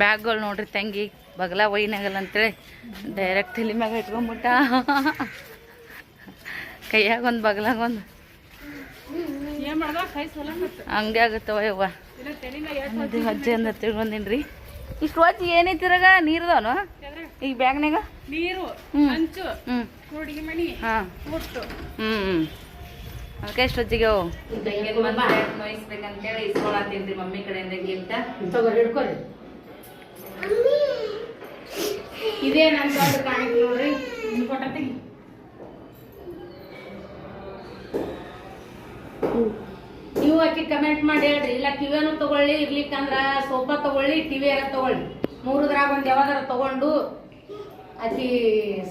ಬ್ಯಾಗ್ಗಳು ನೋಡ್ರಿ ತಂಗಿ ಬಗಲ ಒಯ್ನಾಗಲ್ಲ ಅಂತೇಳಿ ಡೈರೆಕ್ಟ್ ತಲೆ ಮ್ಯಾಗ ಇಟ್ಕೊಂಬಿಟ್ಟ. ಕೈಯಾಗ ಒಂದು ಬಗಲಾಗ ಒಂದು. ಅಂಗಡಿ ಆಗತ್ತವ ಯವ್ವ. ಅದು ಅಜ್ಜಿ ಅಂದ ತಿಳ್ಕೊಂದಿನಿ ರೀ ಇಷ್ಟು ಅಜ್ಜಿ ಏನೈತಿರಾಗ ನೀರ್ದವನು? ಈಗ ಬ್ಯಾಗ್ನಾಗ ನೀರು ಹ್ಞೂ ಹಂಚು ಹ್ಞೂ ಹಾಂ. ಹ್ಞೂ ಹ್ಞೂ ಅದಕ್ಕೆ ಎಷ್ಟು ಹೊತ್ತಿಗೆ ಅವು ನೋಯಿಸ್ಬೇಕಂತೇಳಿ ಇಸ್ಕೊಳತ್ತೀನಿ ಮಮ್ಮಿ ಕಡೆಯಿಂದ ಗಿಫ್ಟ ಇದೇ ನನ್ನ ತೋಟ ಕಾಣಿಕೆ ನೋಡ್ರಿ. ನಿಮ್ಮ ಫೋಟೋ ತೆಗಿ. ನೀವು ಆಕಿ ಕಮೆಂಟ್ ಮಾಡಿ ಹೇಳ್ರಿ. ಇಲ್ಲ ಕಿವಿಯನ್ನು ತಗೊಳ್ಳಿ ಇರ್ಲಿಕ್ಕಂದ್ರ ಸೋಫಾ ತಗೊಳ್ಳಿ ಟಿವಿ ಎಲ್ಲ ತಗೊಳ್ಳಿ. ಮೂರದ್ರಾಗ ಒಂದು ಯಾವ್ದಾರ ತಗೊಂಡು ಅತಿ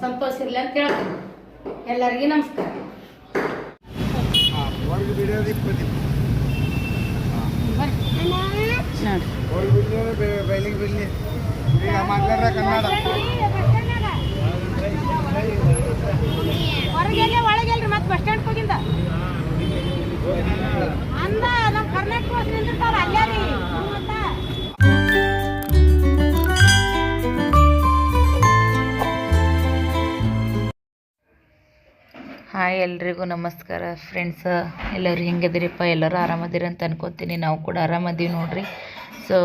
ಸಂತೋಷ ಇರ್ಲಿ ಅಂತ ಹೇಳ್ತೀನಿ. ಎಲ್ಲರಿಗೂ ನಮಸ್ಕಾರ. ಬೈಲಿಂಗ್ ಬಿಲ್ಲಿ ಬಿಡಲಿ. ಈಗ ಮಾತಾಡ್ರ ಕನ್ನಡ. ಹೊರಗೆಲ್ಲ ಒಳಗೆಲ್ರಿ ಮತ್ತೆ ಬಸ್ ಸ್ಟ್ಯಾಂಡ್ ಹೋಗಿಂದ. ಅಂದ ನಮ್ಮ ಕರ್ನಾಟಕ ಬಸ್ ನಿಂತಿರ್ತಾವ ಅಲ್ಲೇ ರೀ ಹಾಯ್ ಎಲ್ರಿಗೂ ನಮಸ್ಕಾರ ಫ್ರೆಂಡ್ಸ್. ಎಲ್ಲರೂ ಹೆಂಗಿದಿರಿಪ್ಪ ಎಲ್ಲರೂ ಆರಾಮದಿರಿ ಅಂತ ಅನ್ಕೋತೀನಿ. ನಾವು ಕೂಡ ಆರಾಮದೀವಿ ನೋಡ್ರಿ. ಸೊ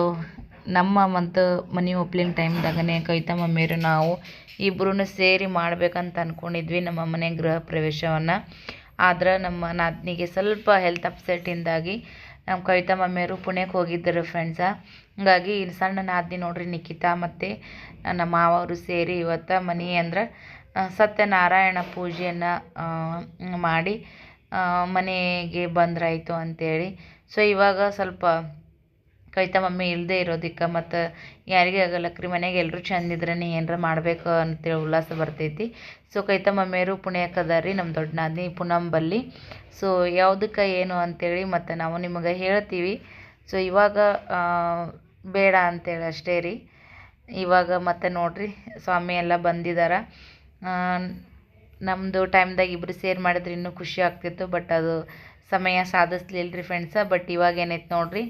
ನಮ್ಮ ಮತ್ತು ಮನೆ ಒಪ್ಲಿನ ಟೈಮ್ದಾಗನೇ ಕವಿತಾ ಮಮ್ಮಿಯರು ನಾವು ಇಬ್ಬರೂ ಸೇರಿ ಮಾಡ್ಬೇಕಂತ ಅಂದ್ಕೊಂಡಿದ್ವಿ ನಮ್ಮ ಮನೆ ಗೃಹ ಪ್ರವೇಶವನ್ನು. ಆದ್ರೆ ನಮ್ಮ ನಾದ್ನಿಗೆ ಸ್ವಲ್ಪ ಹೆಲ್ತ್ ಅಪ್ಸೆಟ್ಟಿಂದಾಗಿ ನಮ್ಮ ಕವಿತಾ ಮೇರು ಪುಣ್ಯಕ್ಕೆ ಹೋಗಿದ್ದರು ಫ್ರೆಂಡ್ಸ ಹಾಗಾಗಿ ಸಣ್ಣ ನಾದ್ನಿ ನೋಡ್ರಿ ನಿಖಿತಾ ಮತ್ತು ನಮ್ಮ ಮಾವರು ಸೇರಿ ಇವತ್ತು ಮನೆ ಅಂದ್ರೆ ಸತ್ಯನಾರಾಯಣ ಪೂಜೆಯನ್ನು ಮಾಡಿ ಮನೆಗೆ ಬಂದ್ರಾಯಿತು ಅಂತೇಳಿ. ಸೊ ಇವಾಗ ಸ್ವಲ್ಪ ಕವಿತಾ, ಮಮ್ಮಿ ಇಲ್ಲದೆ ಇರೋದಕ್ಕೆ ಮತ್ತು ಯಾರಿಗೆ ಆಗಲ್ಲಕ್ರಿ ಮನೆಗೆ ಎಲ್ಲರೂ ಚಂದಿದ್ರೆ ಏನಾರ ಮಾಡಬೇಕು ಅಂತೇಳಿ ಉಲ್ಲಾಸ ಬರ್ತೈತಿ. ಸೊ ಕವಿತಾ, ಮಮ್ಮಿಯರು ಪುಣ್ಯಕ್ಕೆ ಅದ ನಮ್ಮ ದೊಡ್ಡ ನಾದಿನಿ ಪುನಂಬಲ್ಲಿ ಸೊ ಯಾವುದಕ್ಕೆ ಏನು ಅಂತೇಳಿ ಮತ್ತು ನಾವು ನಿಮಗೆ ಹೇಳ್ತೀವಿ. ಸೊ ಇವಾಗ ಬೇಡ ಅಂತೇಳಿ ಅಷ್ಟೇ ರೀ. ಇವಾಗ ಮತ್ತೆ ನೋಡ್ರಿ, ಸ್ವಾಮಿ ಎಲ್ಲ ಬಂದಿದ್ದಾರೆ ನಮ್ಮದು ಟೈಮ್ದಾಗ ಇಬ್ಬರು ಸೇರ್ ಮಾಡಿದ್ರೆ ಇನ್ನೂ ಖುಷಿ ಆಗ್ತಿತ್ತು, ಬಟ್ ಅದು ಸಮಯ ಸಾಧಿಸ್ಲಿಲ್ಲ ರೀ ಫ್ರೆಂಡ್ಸ ಬಟ್ ಇವಾಗ ಏನೈತೆ ನೋಡ್ರಿ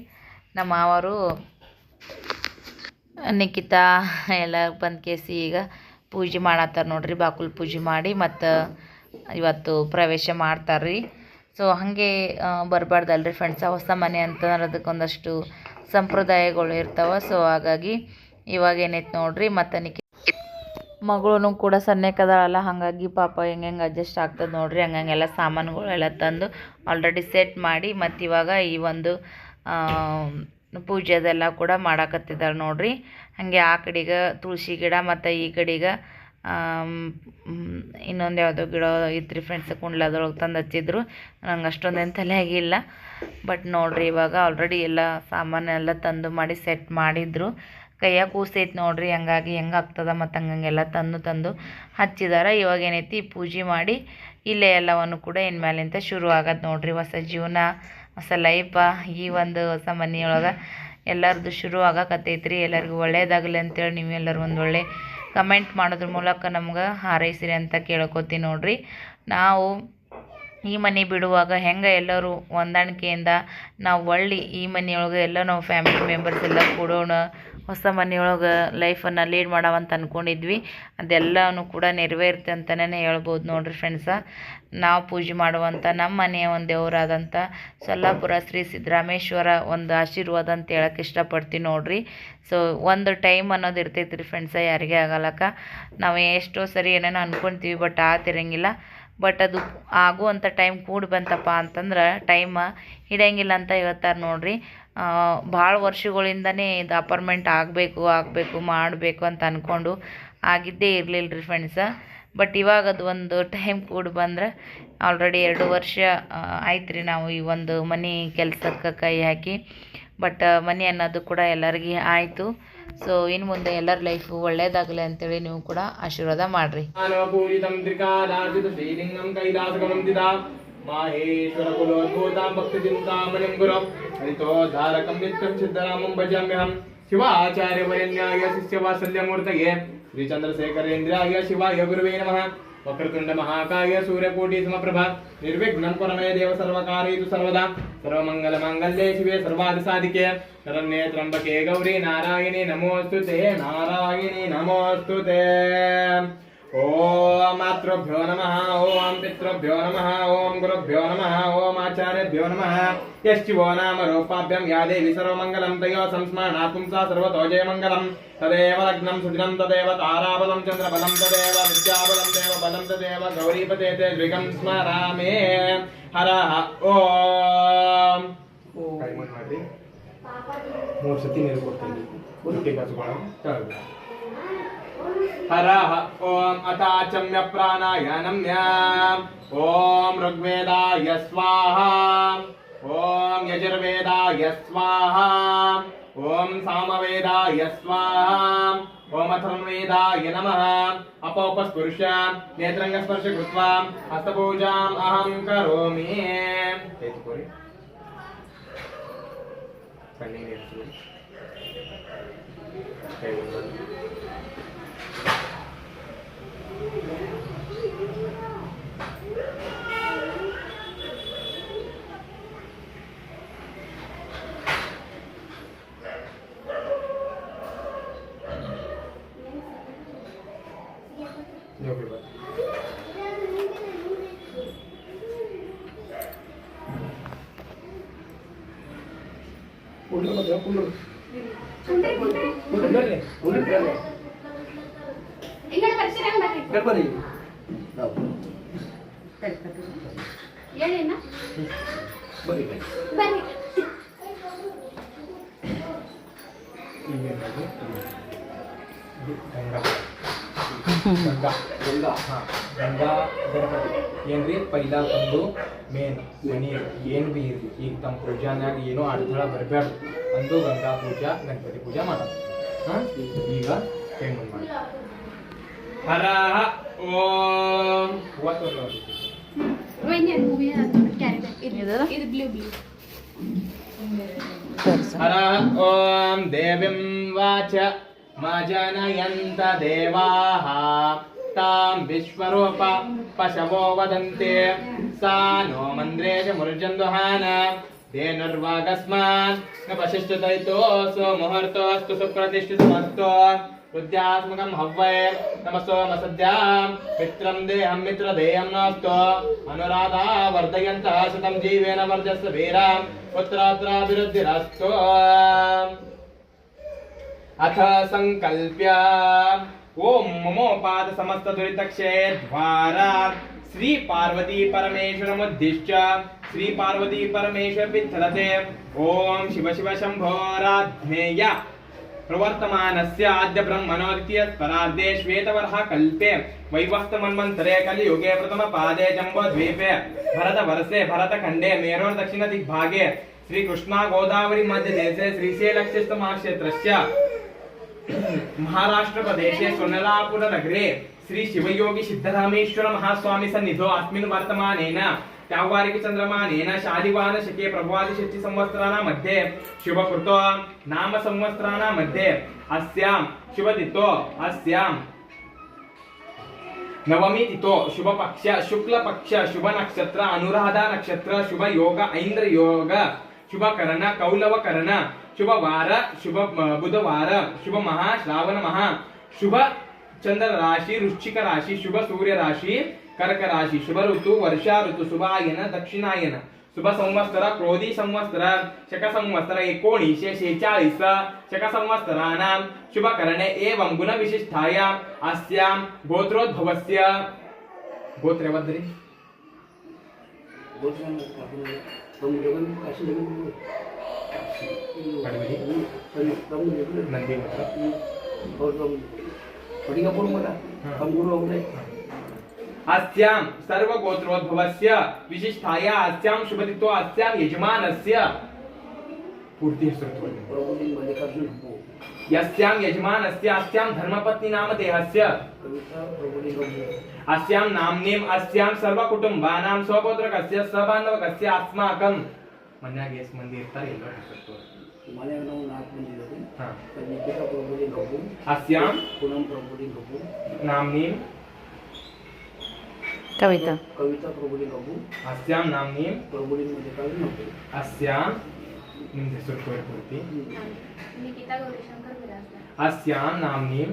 ನಮ್ಮ ಮಾವರು ನಿಖಿತಾ ಎಲ್ಲ ಬಂದು ಕೇಸಿ ಈಗ ಪೂಜೆ ಮಾಡತ್ತಾರ ನೋಡ್ರಿ, ಬಾಕುಲ್ ಪೂಜೆ ಮಾಡಿ ಮತ್ತು ಇವತ್ತು ಪ್ರವೇಶ ಮಾಡ್ತಾರೆ ರೀ ಸೊ ಹಾಗೆ ಬರಬಾರ್ದಲ್ರಿ ಫ್ರೆಂಡ್ಸ ಹೊಸ ಮನೆ ಅಂತಂದ್ರೆ ಅದಕ್ಕೊಂದಷ್ಟು ಸಂಪ್ರದಾಯಗಳು ಇರ್ತಾವೆ. ಸೊ ಹಾಗಾಗಿ ಇವಾಗ ಏನೈತೆ ನೋಡ್ರಿ, ಮತ್ತು ನಿಖಿ ಮಗಳು ಕೂಡ ಸಣ್ಣಕ್ಕದಾಳಲ್ಲ ಹಾಗಾಗಿ ಪಾಪ ಹೆಂಗೆ ಹೆಂಗೆ ಅಡ್ಜಸ್ಟ್ ಆಗ್ತದೆ ನೋಡ್ರಿ. ಹಂಗಂಗೆಲ್ಲ ಸಾಮಾನುಗಳೆಲ್ಲ ತಂದು ಆಲ್ರೆಡಿ ಸೆಟ್ ಮಾಡಿ ಮತ್ತು ಇವಾಗ ಈ ಒಂದು ಪೂಜೆ ಅದೆಲ್ಲ ಕೂಡ ಮಾಡಾಕತ್ತಿದ್ದಾರೆ ನೋಡ್ರಿ. ಹಾಗೆ ಆ ಕಡೆಗೆ ತುಳಸಿ ಗಿಡ ಮತ್ತು ಈ ಕಡೆಗೆ ಇನ್ನೊಂದು ಯಾವುದೋ ಗಿಡ ಇತ್ತು ಫ್ರೆಂಡ್ಸ್ ಕುಂಡ್ಲದೊಳಗೆ ತಂದು ಹಚ್ಚಿದ್ರು. ನಂಗೆ ಅಷ್ಟೊಂದೇನು ತಲೆ ಆಗಿಲ್ಲ. ಬಟ್ ನೋಡ್ರಿ ಇವಾಗ ಆಲ್ರೆಡಿ ಎಲ್ಲ ಸಾಮಾನೆಲ್ಲ ತಂದು ಮಾಡಿ ಸೆಟ್ ಮಾಡಿದ್ರು. ಕೈಯಾಗ ಕೂಸೈತೆ ನೋಡ್ರಿ ಹಂಗಾಗಿ ಹೆಂಗೆ ಆಗ್ತದ ಮತ್ತು ಹಂಗಂಗೆಲ್ಲ ತಂದು ತಂದು ಹಚ್ಚಿದಾರೆ. ಇವಾಗ ಏನೈತಿ ಪೂಜೆ ಮಾಡಿ ಇಲ್ಲೇ ಎಲ್ಲವನ್ನು ಕೂಡ ಇನ್ಮೇಲಿಂದ ಶುರು ಆಗತ್ತೆ ನೋಡ್ರಿ. ಹೊಸ ಜೀವನ ಹೊಸ ಲೈಫ ಈ ಒಂದು ಹೊಸ ಮನೆಯೊಳಗೆ ಎಲ್ಲರದು ಶುರು ಆಗಕತ್ತೈತ್ರಿ. ಎಲ್ಲರಿಗೂ ಒಳ್ಳೇದಾಗಲಿ ಅಂತೇಳಿ ನೀವೆಲ್ಲರೂ ಒಂದು ಒಳ್ಳೆ ಕಮೆಂಟ್ ಮಾಡೋದ್ರ ಮೂಲಕ ನಮ್ಗೆ ಹಾರೈಸಿರಿ ಅಂತ ಕೇಳ್ಕೊತೀನಿ ನೋಡಿರಿ. ನಾವು ಈ ಮನೆ ಬಿಡುವಾಗ ಹೆಂಗೆ ಎಲ್ಲರೂ ಹೊಂದಾಣಿಕೆಯಿಂದ ನಾವು ಒಳ್ಳೆ ಈ ಮನೆಯೊಳಗೆ ಎಲ್ಲ ನಾವು ಫ್ಯಾಮಿಲಿ ಮೆಂಬರ್ಸ್ ಎಲ್ಲ ಕೂಡೋಣ, ಹೊಸ ಮನೆಯೊಳಗೆ ಲೈಫನ್ನು ಲೀಡ್ ಮಾಡವಂತ ಅಂದ್ಕೊಂಡಿದ್ವಿ ಅದೆಲ್ಲನೂ ಕೂಡ ನೆರವೇರುತ್ತೆ ಅಂತಲೇ ಹೇಳ್ಬೋದು ನೋಡ್ರಿ ಫ್ರೆಂಡ್ಸ ನಾವು ಪೂಜೆ ಮಾಡುವಂಥ ನಮ್ಮ ಮನೆಯ ಒಂದು ದೇವರಾದಂಥ ಸೊಲ್ಲಾಪುರ ಶ್ರೀ ಸಿದ್ದರಾಮೇಶ್ವರ ಒಂದು ಆಶೀರ್ವಾದ ಅಂತ ಹೇಳಕ್ಕೆ ಇಷ್ಟಪಡ್ತೀನಿ ನೋಡ್ರಿ. ಸೊ ಒಂದು ಟೈಮ್ ಅನ್ನೋದು ಇರ್ತೈತೆ ರೀ ಫ್ರೆಂಡ್ಸ ಯಾರಿಗೆ ಆಗಲ್ಲಕ್ಕ ನಾವು ಎಷ್ಟೋ ಸರಿ ಏನೇನೋ ಅನ್ಕೊಂತೀವಿ ಬಟ್ ಆತಿರಂಗಿಲ್ಲ ಬಟ್ ಅದು ಆಗುವಂಥ ಟೈಮ್ ಕೂಡಿ ಬಂತಪ್ಪ ಅಂತಂದ್ರೆ ಟೈಮ್ ಹಿಡಿಯಂಗಿಲ್ಲ ಅಂತ ಹೇಳ್ತಾರೆ ನೋಡ್ರಿ. ಭಾಳ ವರ್ಷಗಳಿಂದನೇ ಇದು ಅಪಾರ್ಟ್ಮೆಂಟ್ ಆಗಬೇಕು ಆಗಬೇಕು, ಮಾಡಬೇಕು ಅಂತ ಅಂದ್ಕೊಂಡು ಆಗಿದ್ದೇ ಇರಲಿಲ್ಲ ರೀ ಫ್ರೆಂಡ್ಸ ಬಟ್ ಇವಾಗ ಅದು ಒಂದು ಟೈಮ್ ಕೂಡಿ ಬಂದ್ರೆ ಆಲ್ರೆಡಿ ಎರಡು ವರ್ಷ ಆಯ್ತು ನಾವು ಈ ಒಂದು ಮನೆ ಕೆಲಸಕ್ಕೆ ಕೈ ಹಾಕಿ. ಬಟ್ ಮನೆ ಅನ್ನೋದು ಕೂಡ ಎಲ್ಲರಿಗೆ ಆಯಿತು. ಸೊ ಇನ್ನು ಮುಂದೆ ಎಲ್ಲರ ಲೈಫು ಒಳ್ಳೇದಾಗಲಿ ಅಂತೇಳಿ ನೀವು ಕೂಡ ಆಶೀರ್ವಾದ ಮಾಡಿರಿ मानवपूजितं त्रिकालार्जितश्रीलिङ्गं कैलासगमं दिदा माहेश्वरकुलोद्भूतां भक्तिचिन्तामणिं गुरु हरितोद्धारकं नित्यं सिद्धरामं भजाम्यहं शिवाचार्यवरेण्याय शिष्यवात्सल्यमूर्तये श्रीचन्द्रशेखरेन्द्राय शिवाय गुरुवे नमः ವಕ್ರತುಂಡ ಮಹಾಕಾಯ ಸೂರ್ಯಕೋಟಿ ಸಮಪ್ರಭಾ ನಿರ್ವಿಘ್ನಂ ಪರಮೇ ದೇವ ಸರ್ವಕಾರೇತು ಸರ್ವದಾ ಸರ್ವಮಂಗಲ ಮಂಗಲ್ಯೇ ಶಿವೇ ಸರ್ವಾದಿ ಸಾಧಿಕೆ ಶರಣ್ಯೇ ತ್ರಂಬಕೆ ಗೌರಿ ನಾರಾಯಣಿ ನಮೋಸ್ತುತೆ ನಾರಾಯಣಿ ನಮೋಸ್ತುತೇ ఓం మాతృభ్యో నమ ఓం పితృభ్యో నమ ఓం గురుభ్యో నమ ఓం ఆచార్యభ్యో నమ. యశ్చివో నామ రూపాభ్యం యాదేవి సర్వమంగళం తయో సంస్మరణా పుంసా సర్వతో జయమంగళం తదేవ లగ్నం సుదినం తదేవ తారాబలం చంద్రబలం తదేవ విద్యాబలం దేవ బలం తదేవ గౌరీపతే తే ద్విగం స్మరామే. హర ఓం. మూడు సతి మీరు కొట్టండి ఉరుటి కసుకోవడం हरः ॐ अताचम्य प्राणायानम्य ॐ ऋग्वेदाय स्वाहा ॐ यजुर्वेदाय स्वाहा ॐ सामवेदाय स्वाहा ॐ अथर्ववेदाय नमः अपोपस्पुरुष नेत्रङ्गस्पर्श कृत्वा हस्तपूजाम् अहं करोमि రన్నింగ్ నేర్చుకుని ಗಂಗಾ ಗಂಗಾ. ಗಂಗಾ. ಹಾ ಗಂಗಾ ಗಣಪತಿ. ಏನ್ರಿ ಪೈಲಾ ತಂದು ಮೇನ್ ಮನಿ ಏನ್ ಬಿ ಇರ್ಲಿ? ಈಗ ತಮ್ಮ ಪೂಜಾನ್ಯಾಗ ಏನೋ ಅಡ್ತಳ ಬರಬೇಡ್ದು ಅಂದು ಗಂಗಾ ಪೂಜಾ ಗಣಪತಿ ಪೂಜಾ ಮಾಡೋದು ಹಾ ಈಗ ಕೈ ಮುಂದ್ ಮಾಡಿ ಹರ ಓಂ ಒತ್ತು ನೋಡಿ. ಇದು ಬ್ಲೂ ಬ್ಲೂ हर ॐ देवीं वाच मा जनयन्त देवाः तां विश्वरूप पशवो वदन्ति सा नो मन्द्रे च मुर्जन्दुहान धेनुर्वागस्मान् न पशिष्टतैतोऽसु मुहूर्तोऽस्तु सुप्रतिष्ठितमस्तु रुद्यात्मकं हव्वै नमसो मसद्यां मित्रं देहं मित्रदेयं नोऽस्तु अनुराधा वर्धयन्तः शतं जीवेन वर्जस्य वीरां पुत्रात्राभिवृद्धिरस्तु अथ सङ्कल्प्य ॐ ममोपाद समस्त दुरितक्षये द्वारा श्री पार्वती परमेश्वरमुद्दिश्य श्री पार्वती परमेश्वर वित्थलते ॐ शिव शिव शम्भोराध्नेय प्रवर्तमानस्य आद्य ब्रह्मणोद्वितीय स्परार्धे श्वेतवर्ह कल्पे। वैवस्तमन्वन्तरे कलियुगे प्रथमपादे जम्बोद्वीपे। भरतवर्षे भरतखण्डे मेरोर्दक्षिणदिग्भागे श्रीकृष्णा गोदावरी मध्यदेशे श्रीशैलक्षिस्तमहाक्षेत्रस्य महाराष्ट्रप्रदेशे सोनलापुरनगरे श्री शिवयोगी सिद्धरामेश्वर महास्वामी सन्निधो अस्मिन् वर्तमानेन व्यावहारिकचन्द्रमानेन शालिवाहन शके प्रभवादिषष्टि संवत्सराणां मध्ये शुभकृतो नाम संवत्सराणां मध्ये अस्यां शुभतिथो अस्यां नवमी तिथो शुभ पक्ष शुक्ल पक्ष शुभ नक्षत्र अनुराधा नक्षत्र शुभ योग ऐन्द्र योग शुभ करण कौलव करण शुभ वार शुभ अ, बुधवार शुभ महा श्रावण महा शुभ चंद्र राशि वृश्चिक राशि शुभ सूर्य राशि కర్క రాశి శుభ ఋతు వర్ష ఋతు శుభాయన దక్షిణాయన శుभ संवत्सर क्रोधी संवत्सर शक संवत्सर एकोणीसशे शेहेचाळीस शक संवत्सराणां शुभ करणे एवं गुणविशिष्टायां अस्यां गोत्रोद्भवस्य। गोत्रे वद्रे नंदी पडिका पूर्ण मला अस्यां सर्वगोत्रोद्भवस्य विशिष्टाया अस्यां शुभदित्व अस्यां यजमानस्य। पूर्तिः श्रुतवती यस्यां यजमानस्य, अस्यां धर्मपत्नी नाम देहस्य। अस्यां नाम्नेम्, अस्यां सर्वकुटुम्बानां स्वगोत्रकस्य सबान्धवकस्य अस्माकं। मन्यागे मंदिर ತರ ಎಲ್ಲ ಹಾಕಿರ್ತಾರೆ ಮನೆಯಾಗ ನಾವು ನಾಲ್ಕು ಮಂದಿ ಇದ್ದೀವಿ ಹಾಂ ಪ್ರಭುದಿ ಗಬ್ಬು ಅಸ್ಯಾಂ ಪುನಂ ಪ್ರಭುದಿ ಗಬ್ಬು ನಾಮ್ನೇಮ್ કવિતા કવિતા પ્રભુની કબુ અસ્યામ નામની પ્રભુની મધ્યકાલીન નોબેલ અસ્યામ નિમ દેશોટ કોઈ પૂરતી નિકિતા ગૌરીશંકર વિરાજદાર અસ્યામ નામની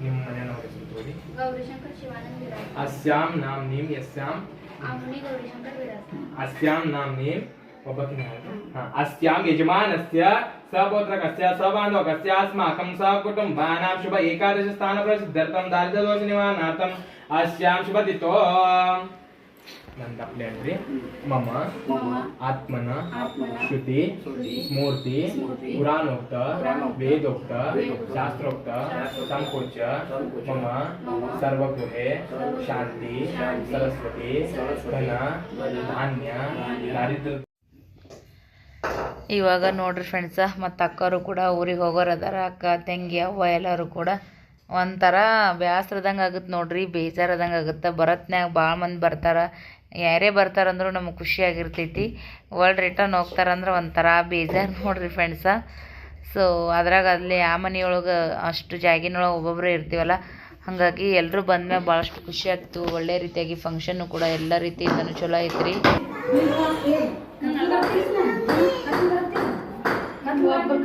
નિમ મને નો રેસુતોરી ગૌરીશંકર શિવાનંદ વિરાજદાર અસ્યામ નામની યસ્યામ આમની ગૌરીશંકર વિરાજદાર અસ્યામ નામની अस्याम यजमानस्य सपौत्रकस्य सबान्धवकस्य अस्माकं सकुटुम्बानां शुभ एकादश स्थानप्रसिद्ध्यर्थं दारिद्र्यदोषनिवारणार्थं ಅಸ್ಯಾಂಶ ಬಂದಿತ್ತು ನಂದ ಪ್ಲೇಟ್ ರೀ ಮಮ. ಆತ್ಮನ. ಶ್ರುತಿ. ಮೂರ್ತಿ. ಪುರಾಣೋಕ್ತ. ವೇದೋಕ್ತ. ಶಾಸ್ತ್ರೋಕ್ತ. ಸಂಕೋಚ. ಮಮ. ಸರ್ವಗೃಹೆ. ಶಾಂತಿ. ಸರಸ್ವತಿ. ಧನ. ಧಾನ್ಯ. ದಾರಿದ್ರ ಇವಾಗ ನೋಡ್ರಿ ಫ್ರೆಂಡ್ಸ ಮತ್ತೆ ಅಕ್ಕರು ಕೂಡ ಊರಿಗೆ ಹೋಗೋರದಾರ ಅಕ್ಕ ತಂಗಿ ಅವ್ವ ಎಲ್ಲರೂ ಕೂಡ ಒಂಥರ ಬೇಸರದಂಗೆ ಆಗುತ್ತೆ ನೋಡ್ರಿ, ಬೇಜಾರದಂಗೆ ಆಗುತ್ತೆ. ಬರತ್ನ್ಯಾಗ ಭಾಳ ಮಂದಿ ಬರ್ತಾರೆ. ಯಾರೇ ಬರ್ತಾರಂದ್ರೂ ನಮಗೆ ಖುಷಿಯಾಗಿರ್ತೈತಿ ವರ್ಲ್ಡ್ ರಿಟರ್ನ್ ಹೋಗ್ತಾರಂದ್ರೆ ಒಂಥರ ಬೇಜಾರು ನೋಡ್ರಿ ಫ್ರೆಂಡ್ಸ ಸೊ ಅದ್ರಾಗ ಅಲ್ಲಿ ಆ ಮನೆಯೊಳಗೆ ಅಷ್ಟು ಜಾಗಿನೊಳಗೆ ಒಬ್ಬೊಬ್ಬರು ಇರ್ತೀವಲ್ಲ, ಹಾಗಾಗಿ ಎಲ್ಲರೂ ಬಂದ್ಮ್ಯಾಗ ಭಾಳಷ್ಟು ಖುಷಿ ಆಗ್ತು. ಒಳ್ಳೆ ರೀತಿಯಾಗಿ ಫಂಕ್ಷನ್ನು ಕೂಡ ಎಲ್ಲ ರೀತಿಯಿಂದನೂ ಚಲೋ ಐತ್ರಿ.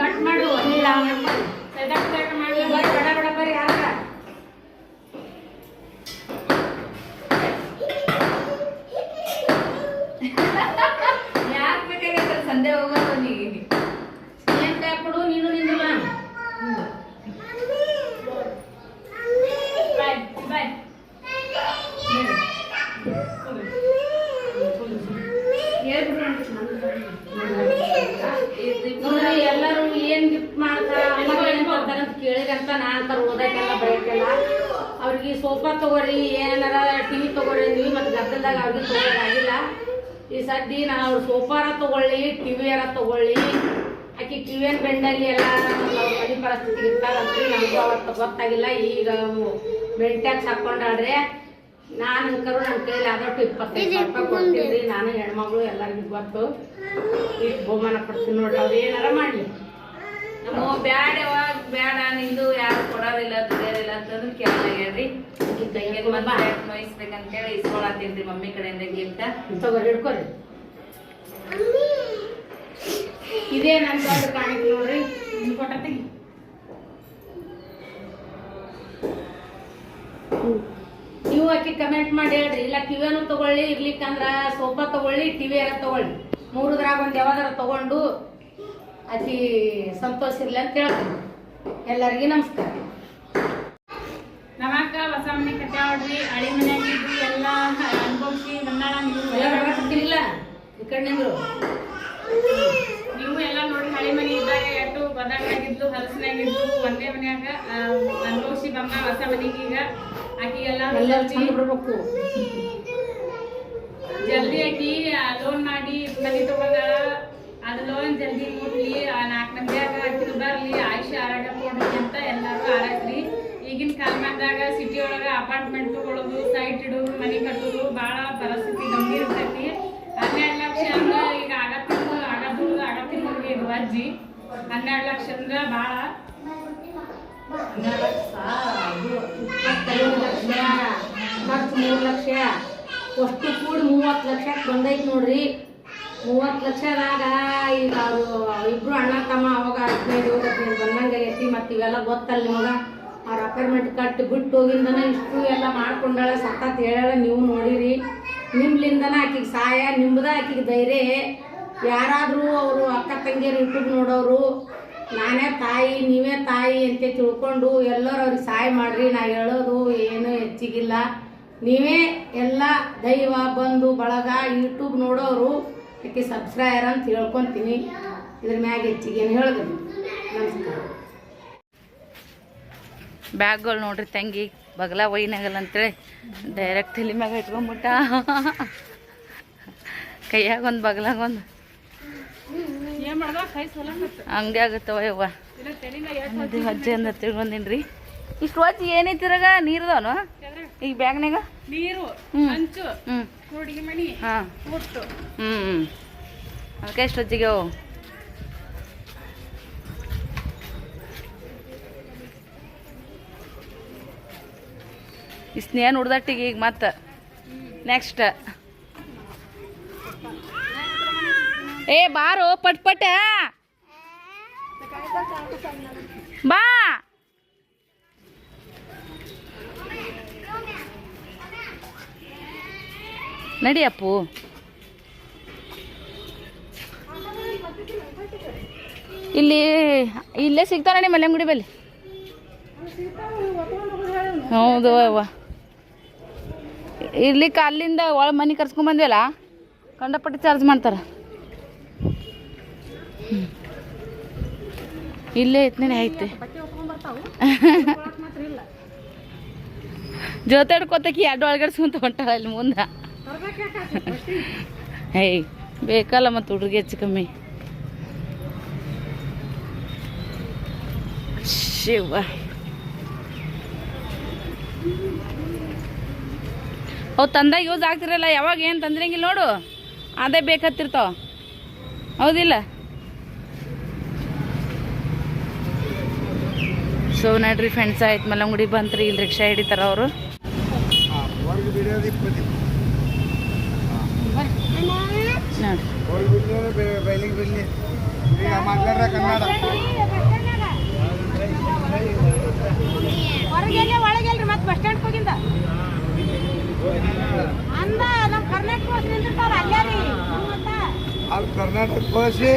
ಕಟ್ ಮಾಡು ಇಲ್ಲ ಬಡ ಬಡ ಬರ್ರಿ ಯಾರ ಯಾಕೆ ಬೇಕಾಗತ್ತೆ ಸಂಡೆ ಹೋಗೋದು ನೀಗೆ ಏನ್ ಕಾಯ್ ಕೊಡು ನೀನು ನಿಂದಿಲ್ಲ ನೋಡ್ರಿ ಎಲ್ಲರೂ ಏನ್ ಗಿಫ್ಟ್ ಮಾಡ್ತಾರ ಅಮ್ಮ ಏನ್ ಕೊಡ್ತಾರ ಅಂತ ಕೇಳಿರಂತ ನಾ ಅಂತಾರ ಓದಕ್ಕೆಲ್ಲ ಬರೆಯಕ್ಕೆಲ್ಲ ಅವ್ರಿಗೆ ಸೋಫಾ ತಗೋರಿ ಏನಾರ ಟಿವಿ ತಗೋರಿ ಅಂದ್ವಿ ಮತ್ತೆ ಗದ್ದಲ್ದಾಗ ಅವ್ರಿಗೆ ತಗೋರಾಗಿಲ್ಲ ಈ ಸದ್ದಿ ನಾ ಅವ್ರ ಸೋಫಾರ ತಗೊಳ್ಳಿ ಟಿವಿಯಾರ ತಗೊಳ್ಳಿ ಟಿವಿಯನ್ ಬೆಂಡಲ್ಲಿ ಎಲ್ಲ ಅವ್ರ ಮನೆ ಪರಿಸ್ಥಿತಿ ಇರ್ತಾರಂತ್ರಿ ನಮಗೂ ಅವತ್ತು ಗೊತ್ತಾಗಿಲ್ಲ. ಈಗ ಬೆಂಟ್ಯಾಗ ಹಾಕೊಂಡಾಡ್ರೆ ನಾನು ಕರು ನನ್ನ ಕೈಯಲ್ಲಿ ಆದಷ್ಟು ಇಪ್ಪತ್ತೈದು ಸಾವಿರ ರೂಪಾಯಿ ಕೊಡ್ತೀನಿ ನಾನು ಹೆಣ್ಮಗಳು ಎಲ್ಲರಿಗೂ ಗೊತ್ತು. ಇಷ್ಟು ಬಹುಮಾನ ಕೊಡ್ತೀನಿ ನೋಡ್ರಿ ಅವ್ರು ಏನಾರ ಮಾಡಲಿ. ನಮ್ಮ ಬ್ಯಾಡ ಯಾವಾಗ ಬ್ಯಾಡ ನಿಂದು ಯಾರು ಕೊಡೋದಿಲ್ಲ ದುಡಿಯೋದಿಲ್ಲ ಅಂತಂದ್ರೆ ಹೇಳಿ ಇಸ್ಕೊಳತ್ತೀನಿ ರೀ ಮಮ್ಮಿ ಕಡೆಯಿಂದ ಗಿಫ್ಟ್ ತಗೋರಿ ಹಿಡ್ಕೊರಿ. ಇದೇ ನನ್ನ ದೊಡ್ಡ ಕಾಣಿಕೆ ನೋಡ್ರಿ. ಹಿಂಗ್ ಕೊಟ್ಟ ನೀವು ಆಕಿ ಕಮೆಂಟ್ ಮಾಡಿ ಹೇಳ್ರಿ. ಇಲ್ಲ ಟಿವಿಯನ್ನು ತಗೊಳ್ಳಿ ಇರ್ಲಿಕ್ಕಂದ್ರ ಸೋಫಾ ತಗೊಳ್ಳಿ ಟಿವಿ ಯಾರ ತಗೊಳ್ಳಿ. ಮೂರದ್ರಾಗ ಒಂದು ಯಾವ್ದಾರ ತಗೊಂಡು ಅತಿ ಸಂತೋಷ ಇರ್ಲಿ ಅಂತ ಹೇಳ್ತೀನಿ ಎಲ್ಲರಿಗೂ ನಮಸ್ಕಾರ. ನಮಕ ಹೊಸ ಮನೆ ಕಟ್ಟಾವಡ್ರಿ ಮನೆ ಮನ್ಯಾಗಿದ್ದು ಎಲ್ಲ ಅನುಭವಿಸಿ ಬಂದಾಳ ನೀವು ಎಲ್ಲ ಬರಕತ್ತಿಲ್ಲ ಈ ಕಡೆ ನಿಂದ್ರು ನೀವು ಎಲ್ಲ ನೋಡಿ ಹಳೆ ಮನೆ ಇದ್ದಾಗ ಎಷ್ಟು ಬದಾಡ್ನಾಗಿದ್ಲು ಹಲಸಿನಾಗಿದ್ಲು ಒಂದೇ ಮನ್ಯಾಗ ಅನುಭವಿಸಿ ಬಂದ ಹೊಸ ಮನೆಗೆ ಈಗ ಆಕಿಗೆಲ್ಲ ಜಲ್ದಿ ಆಕಿ ಲೋನ್ ಮಾಡಿ ಮನೆ ತಗೊಂಡಾಳ. ಅದು ಲೋನ್ ಜಲ್ದಿ ಮುಟ್ಲಿ. ಆ ನಾಲ್ಕು ಮಂದಿಯಾಗ ಆಕಿದು ಬರಲಿ. ಆಯುಷ ಆರಾಗ ಕೊಡ್ರಿ ಅಂತ ಎಲ್ಲರೂ ಆರಾಗ್ರಿ ಈಗಿನ ಕಾಲಮಾನದಾಗ ಸಿಟಿ ಒಳಗ ಅಪಾರ್ಟ್ಮೆಂಟ್ ತಗೊಳ್ಳೋದು ಸೈಟ್ ಇಡೋದು ಮನೆ ಕಟ್ಟೋದು ಭಾಳ ಪರಿಸ್ಥಿತಿ ಗಂಭೀರ ಇರ್ತೈತಿ. ಹನ್ನೆರಡು ಲಕ್ಷ ಅಜ್ಜಿ, ಹನ್ನೆರಡು ಲಕ್ಷ ಅಂದ್ರೆ ಭಾಳ ಇಪ್ಪತ್ತೈದು ಲಕ್ಷ. ಖರ್ಚು ಮೂರು ಲಕ್ಷ. ಅಷ್ಟು ಕೂಡಿ ಮೂವತ್ತು ಲಕ್ಷಕ್ಕೆ ಬಂದೈತೆ ನೋಡ್ರಿ? ಮೂವತ್ತು ಲಕ್ಷದಾಗ ಈಗ ಅವರು ಇಬ್ರು ಅಣ್ಣ ತಮ್ಮ ಅವಾಗ ಹದಿನೈದು ಹದಿನೈದು ಬಂದಂಗೆ ಐತಿ ಮತ್ತು ಇವೆಲ್ಲ ಗೊತ್ತಲ್ಲ ನಿಮಗೆ? ಅವ್ರ ಅಪಾರ್ಟ್ಮೆಂಟ್ ಕಟ್ಟಿ ಬಿಟ್ಟು ಹೋಗಿಂದನೇ ಇಷ್ಟು ಎಲ್ಲ ಮಾಡ್ಕೊಂಡಾಳೆ ಸತ್ತತ್ ಹೇಳ ನೀವು ನೋಡಿರಿ, ನಿಮ್ಲಿಂದನ ಆಕಿಗೆ ಸಹಾಯ ನಿಮ್ದ ಆಕಿಗೆ ಧೈರ್ಯ. ಯಾರಾದರೂ ಅವರು ಅಕ್ಕ ತಂಗಿಯರು ಯೂಟ್ಯೂಬ್ ನೋಡೋರು, ನಾನೇ ತಾಯಿ, ನೀವೇ ತಾಯಿ ಅಂತ ತಿಳ್ಕೊಂಡು ಎಲ್ಲರೂ ಅವ್ರಿಗೆ ಸಹಾಯ ಮಾಡಿರಿ, ನಾ ಹೇಳೋದು ಏನೂ ಹೆಚ್ಚಿಗಿಲ್ಲ. ನೀವೇ ಎಲ್ಲ ದೈವ, ಬಂಧು, ಬಳಗ ಯೂಟ್ಯೂಬ್ ನೋಡೋರು ಅದಕ್ಕೆ ಸಬ್ಸ್ಕ್ರೈಬರ್ ಅಂತ ಹೇಳ್ಕೊತೀನಿ ಇದ್ರ ಮ್ಯಾಗ ಹೆಚ್ಚಿಗೆ ಏನು ಹೇಳಿದ್ರಿ ನಮಸ್ಕಾರ. ಬ್ಯಾಗ್ಗಳು ನೋಡ್ರಿ ತಂಗಿ, ಬಗಲ ಒಯ್ನಾಗಲ್ಲ ಅಂತೇಳಿ ಡೈರೆಕ್ಟ್ ತಲೆ ಮ್ಯಾಗ ಇಟ್ಕೊಂಬಿಟ್ಟ. ಕೈಯಾಗ ಒಂದು ಹಂಗೆ ಆಗುತ್ತವ ಯವ್ವ. ಅದು ಅಜ್ಜಿ ಅಂದ ಇಷ್ಟು ಹೊತ್ತು ಏನೈತಿರಾಗ ನೀರ್ದವನು? ಈಗ ಬ್ಯಾಗ್ನಾಗ ನೀರು ಹಂಚು ಹಾಂ. ಹ್ಞೂ ಹ್ಞೂ ಅದಕ್ಕೆ ಎಷ್ಟು ಹೊತ್ತಿಗೆ ಅವು. ಈ ಹುಡ್ದಟ್ಟಿಗೆ ಈಗ ಮತ್ತೆ. ನೆಕ್ಸ್ಟ್ ಏ, ಬಾರೋ, ಪಟ್, ಪಟ ಬಾ. ನಡಿ ಅಪ್ಪು. ಇಲ್ಲಿ, ಇಲ್ಲೇ ಸಿಗ್ತಾವ ಮಲ್ಲೆ ಮಲ್ಲಂಗುಡಿ ಬಲ್ಲಿ. ಹೌದು, ಅವ್ವ. ಇರ್ಲಿಕ್ಕೆ ಅಲ್ಲಿಂದ ಒಳ ಮನೆ ಕರ್ಸ್ಕೊಂಡ್ ಬಂದ್ವಲ್ಲ, ಕಂಡಪಟ್ಟಿ ಚಾರ್ಜ್ ಮಾಡ್ತಾರ. ಇಲ್ಲೇ ಐತ್ನೇ ಐತೆ. ಜೊತೆ ಎರಡು ಒಳಗಡೆಸ್ಕೊಂತ ಹೊಂಟಾಳ ಇಲ್ಲಿ ಮುಂದೆ. ಏಯ್ ಬೇಕಲ್ಲ ಮತ್ತು ಹುಡುಗಿ ಹೆಚ್ಚು ಕಮ್ಮಿ. ಶಿವ. ಅವು ತಂದಾಗ ಯೂಸ್ ಆಗ್ತಿರಲ್ಲ, ಯಾವಾಗ ಏನು ತಂದ್ರಂಗಿಲ್ಲ ನೋಡು. ಅದೇ ಬೇಕತ್ತಿರ್ತಾವ ಹೌದಿಲ್ಲ? ಸೊ ನೋಡ್ರಿ ಫ್ರೆಂಡ್ಸ್ ಆಯ್ತು. ಮಲ್ಲಂಗುಡಿ ಬಂತ್ರಿ ಇಲ್ಲಿ ರಿಕ್ಷಾ ಹಿಡಿತಾರ ಅವರು. ಹೊರಗೆ ಭಾಷೆ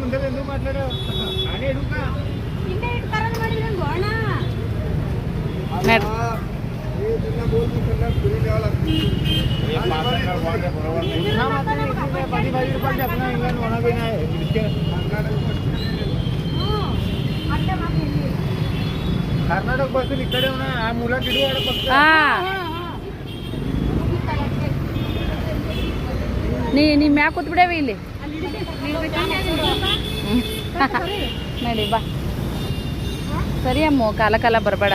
ಮುಂದೆ ನೋಡಿ ನಡ್ರಿ. ಇದನ್ನ ಬೋಲ್ತು ಕನ್ನಡ ಬಿಡಿ ಲೆವೆಲ್ ಕರ್ನಾಟಕ ಬಸ್ ಈ ಕಡೆ ಆ ಮೂಲ ಗಿಡ ಹಾ ನೀ ನೀ ಮ್ಯಾಕ್ ಕೂತ್ ಬಿಡೇವಿ ಇಲ್ಲಿ ಹ್ಮ್. ನಡಿ ಬಾ ಸರಿ ಅಮ್ಮ ಕಾಲ ಕಾಲ ಬರಬೇಡ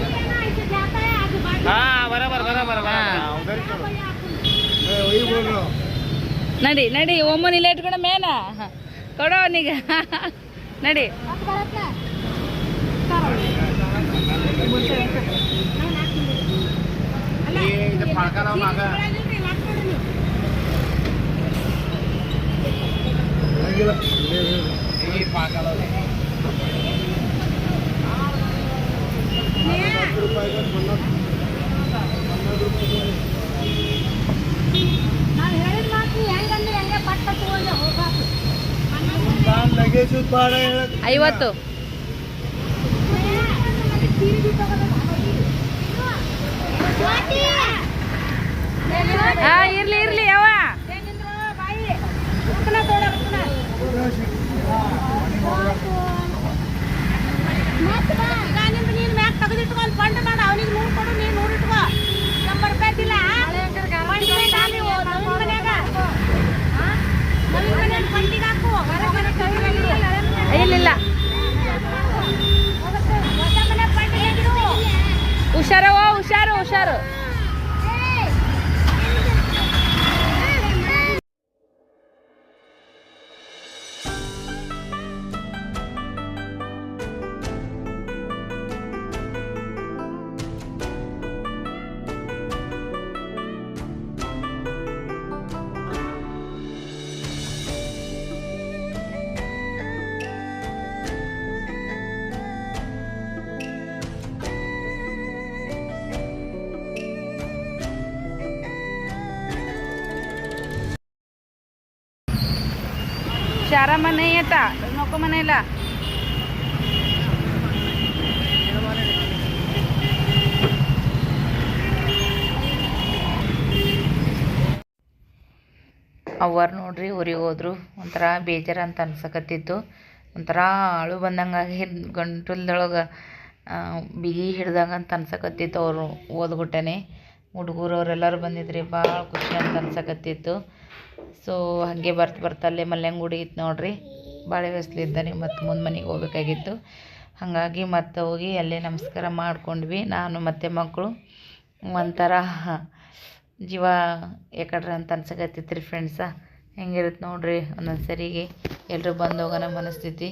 ನಡಿ ನಡಿ ಒಮ್ಮನ ಇಲ್ಲ ಇಟ್ಕೊಂಡ ಮೇನ. ಕೊಡೋ ಅವನಿಗ. ನಡಿ. ये ಐವತ್ತು. ಹಾ ಇರ್ಲಿ ಇರ್ಲಿ ಯಾವ ನೀನು ಮ್ಯಾಕ್ ತೆಗೆದಿಟ್ಕೊಂಡು ಫಂಡ್ ಮಾಡ ಅವನಿಗೆ shadow, shadow. શારામાં નહીં હતા લોકો મનાયેલા ಅವ್ರು ನೋಡ್ರಿ, ಊರಿಗೆ ಹೋದ್ರು. ಒಂಥರ ಬೇಜಾರು ಅಂತ ಅನ್ಸಕತ್ತಿತ್ತು. ಒಂಥರ ಆಳು ಬಂದಂಗಾಗಿ ಗಂಟಲ್ದೊಳಗೆ ಬಿಗಿ ಹಿಡ್ದಂಗೆ ಅಂತ ಅನ್ಸಕತ್ತಿತ್ತು ಅವರು ಓದ್ಗುಟ್ಟನೆ ಹುಡುಗರು ಅವರೆಲ್ಲರೂ ಬಂದಿದ್ರಿ, ಭಾಳ ಖುಷಿ ಅಂತ ಅನ್ಸಕತ್ತಿತ್ತು. ಸೊ ಹಾಗೆ ಬರ್ತ ಬರ್ತಾ ಅಲ್ಲೇ ಮಲ್ಯಂಗುಡಿ ಇತ್ತು ನೋಡ್ರಿ. ಬಾಳೆ ಹೊಸ್ಲಿದ್ದಾನೆ ಮತ್ತು ಮುಂದೆ ಮನೆಗೆ ಹೋಗ್ಬೇಕಾಗಿತ್ತು. ಹಾಗಾಗಿ ಮತ್ತೆ ಹೋಗಿ ಅಲ್ಲೇ ನಮಸ್ಕಾರ ಮಾಡ್ಕೊಂಡ್ವಿ. ನಾನು ಮತ್ತು ಮಕ್ಕಳು ಒಂಥರ ಜೀವ ಯಾಕಡ್ರೆ ಅಂತ ಅನ್ಸಕತ್ತಿತ್ತು ರೀ ಫ್ರೆಂಡ್ಸ ಹೆಂಗಿರುತ್ತೆ ನೋಡ್ರಿ ಒಂದೊಂದು ಸರಿಗೆ ಎಲ್ಲರೂ ಬಂದು ಹೋಗೋಣ ಮನಸ್ಥಿತಿ.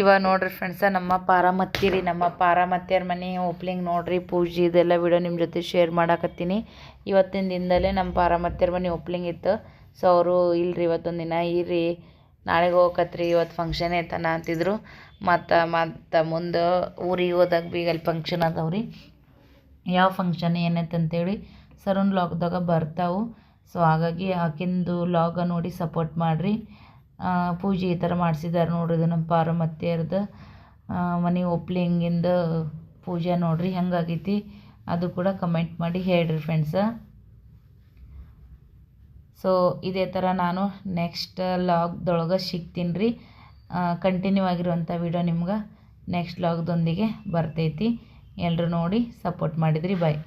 ಇವಾಗ ನೋಡ್ರಿ ಫ್ರೆಂಡ್ಸ ನಮ್ಮ ಪಾರಮತ್ತಿ ರೀ, ನಮ್ಮ ಪಾರಮತ್ತಿಯರ ಮನೆ ಓಪ್ಲಿಂಗ್ ನೋಡ್ರಿ, ಪೂಜೆ ಇದೆಲ್ಲ ವಿಡಿಯೋ ನಿಮ್ಮ ಜೊತೆ ಶೇರ್ ಮಾಡಾಕತ್ತೀನಿ. ಇವತ್ತಿನ ದಿನದಲ್ಲೇ ನಮ್ಮ ಪಾರಮತ್ತಿಯರ ಮನೆ ಓಪ್ಲಿಂಗ್ ಇತ್ತು. ಸೊ ಅವರು ಇಲ್ರಿ ಇವತ್ತೊಂದು ದಿನ ಇರಿ ನಾಳೆಗೆ ಹೋಗಕತ್ರಿ, ಇವತ್ತು ಫಂಕ್ಷನ್ ಐತನ ಅಂತಿದ್ರು. ಮತ್ತು ಮತ್ತು ಮುಂದೆ ಊರಿಗೆ ಹೋದಾಗ ಬಿ ಅಲ್ಲಿ ಫಂಕ್ಷನ್ ಅದಾವೆ ರೀ ಯಾವ ಫಂಕ್ಷನ್ ಏನೈತೆ ಅಂತೇಳಿ ಸರೂನ್ ಲಾಗ್ದಾಗ ಬರ್ತಾವೆ. ಸೊ ಹಾಗಾಗಿ ಆಕಿಂದು ಲಾಗ ನೋಡಿ ಸಪೋರ್ಟ್ ಮಾಡಿರಿ. ಪೂಜೆ ಈ ಥರ ಮಾಡಿಸಿದ್ದಾರೆ ನೋಡ್ರಿ ಇದು ನಮ್ಮ ಪಾರಮತ್ತಿಯರ್ದು ಮನೆ ಓಪ್ಲಿಂಗಿಂದ ಪೂಜೆ ನೋಡ್ರಿ ಹೆಂಗಾಗೈತಿ ಅದು ಕೂಡ ಕಮೆಂಟ್ ಮಾಡಿ ಹೇಳ್ರಿ ಫ್ರೆಂಡ್ಸ ಸೊ ಇದೇ ಥರ ನಾನು ನೆಕ್ಸ್ಟ್ ಲಾಗ್ದೊಳಗೆ ಸಿಗ್ತೀನಿ ರೀ ಕಂಟಿನ್ಯೂ ಆಗಿರುವಂಥ ವಿಡಿಯೋ ನಿಮ್ಗೆ ನೆಕ್ಸ್ಟ್ ಲಾಗ್ದೊಂದಿಗೆ ಬರ್ತೈತಿ. ಎಲ್ಲರೂ ನೋಡಿ ಸಪೋರ್ಟ್ ಮಾಡಿದ್ರಿ ಬಾಯ್